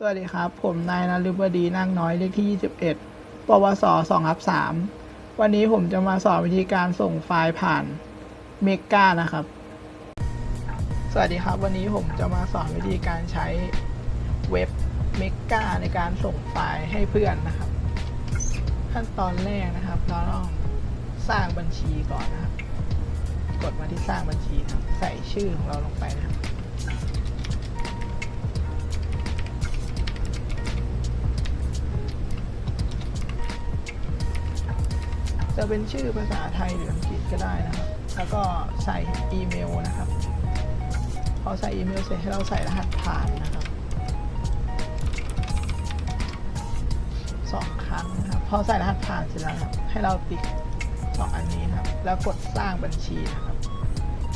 สวัสดีครับ ผมนายนฤบดีนั่งน้อยเลขที่ 21 ปวส2ครับ3วันนี้ผมจะมาสอนวิธีการส่งไฟล์ผ่านเมกานะครับ สวัสดีครับ วันนี้ผมจะมาสอนวิธีการใช้เว็บเมกาในการส่งไฟล์ให้เพื่อนนะครับ ขั้นตอนแรกนะครับ เราต้องสร้างบัญชีก่อนนะครับ กดมาที่สร้างบัญชีครับใส่ชื่อของเราลงไปนะครับ จะเป็นชื่อภาษาไทยหรืออังกฤษก็ได้นะครับ แล้วก็ใส่อีเมลนะครับ พอใส่อีเมลเสร็จให้เราใส่รหัสผ่านนะครับสองครั้งนะครับ พอใส่รหัสผ่านเสร็จแล้วครับ ให้เราติ๊กสองอันนี้นครับ แล้วกดสร้างบัญชีนะครับ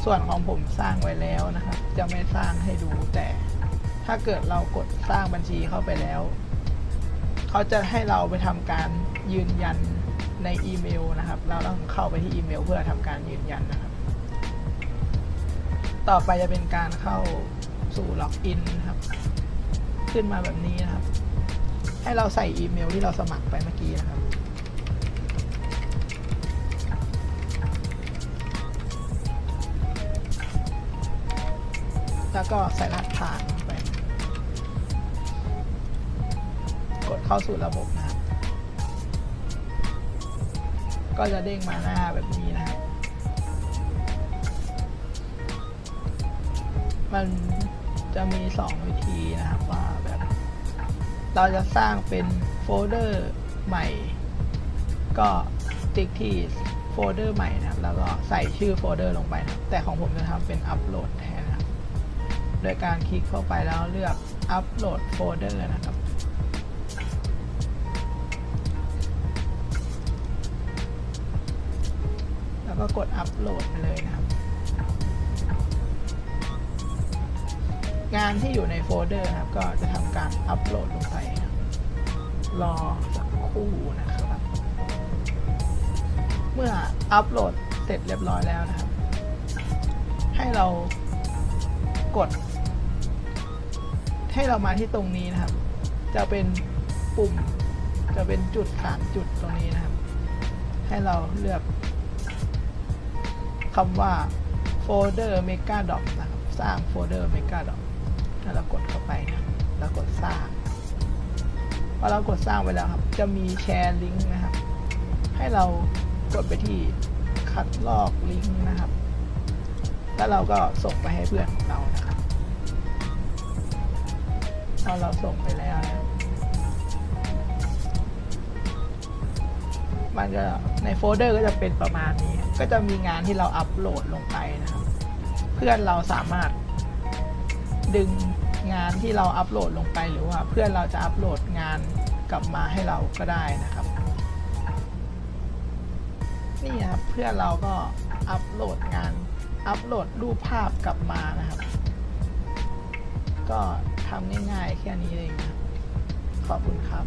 ส่วนของผมสร้างไว้แล้วนะครับ จะไม่สร้างให้ดูแต่ถ้าเกิดเรากดสร้างบัญชีเข้าไปแล้ว เขาจะให้เราไปทำการยืนยัน ในอีเมลนะครับ เราต้องเข้าไปที่อีเมล เพื่อทำการยืนยันนะครับ ต่อไปจะเป็นการเข้าสู่ล็อกอินนะครับ ขึ้นมาแบบนี้นะครับ ให้เราใส่อีเมลที่เราสมัครไปเมื่อกี้นะครับแล้วก็ใส่รหัสผ่านลงไป กดเข้าสู่ระบบนะ ก็จะเด้งมาหน้าแบบนี้นะครับมันจะมี 2 วิธีนะครับว่าแบบเราจะสร้างเป็นโฟลเดอร์ใหม่ ก็ติ๊กที่โฟลเดอร์ใหม่นะครับ แล้วก็ใส่ชื่อโฟลเดอร์ลงไปนะแต่ของผมจะทำเป็นอัปโหลดแทนนะครับ โดยการคลิกเข้าไปแล้วเลือกอัปโหลดโฟลเดอร์นะครับ แล้วก็กดอัปโหลดไปเลยนะครับ งานที่อยู่ในโฟลเดอร์นะครับ ก็จะทำการอัปโหลดลงไปนะครับรอสักครู่นะครับ เมื่ออัปโหลดเสร็จเรียบร้อยแล้วนะครับ ให้เรากด ให้เรามาที่ตรงนี้นะครับ จะเป็นปุ่มจะเป็นจุดสามจุดตรงนี้นะครับ ให้เราเลือก คำว่าโฟลเดอร์ Mega Doc นะครับสร้างโฟลเดอร์ Mega Doc ถ้าเรากดเข้าไปนะครับแล้วกดสร้างพอเรากดสร้างไปแล้วครับ จะมีแชร์ลิงก์นะครับ ให้เรากดไปที่คัดลอกลิงก์นะครับ แล้วเราก็ส่งไปให้เพื่อนของเรานะครับพอเราส่งไปแล้วนะครับ มันก็ในโฟลเดอร์ก็จะเป็นประมาณนี้ ก็จะมีงานที่เราอัปโหลดลงไปนะครับ เพื่อนเราสามารถดึงงานที่เราอัปโหลดลงไปหรือว่าเพื่อนเราจะอัปโหลดงานกลับมาให้เราก็ได้นะครับ นี่ครับเพื่อนเราก็อัปโหลดงานอัปโหลดรูปภาพกลับมานะครับ ก็ทำง่ายๆแค่นี้เองนะครับขอบคุณครับ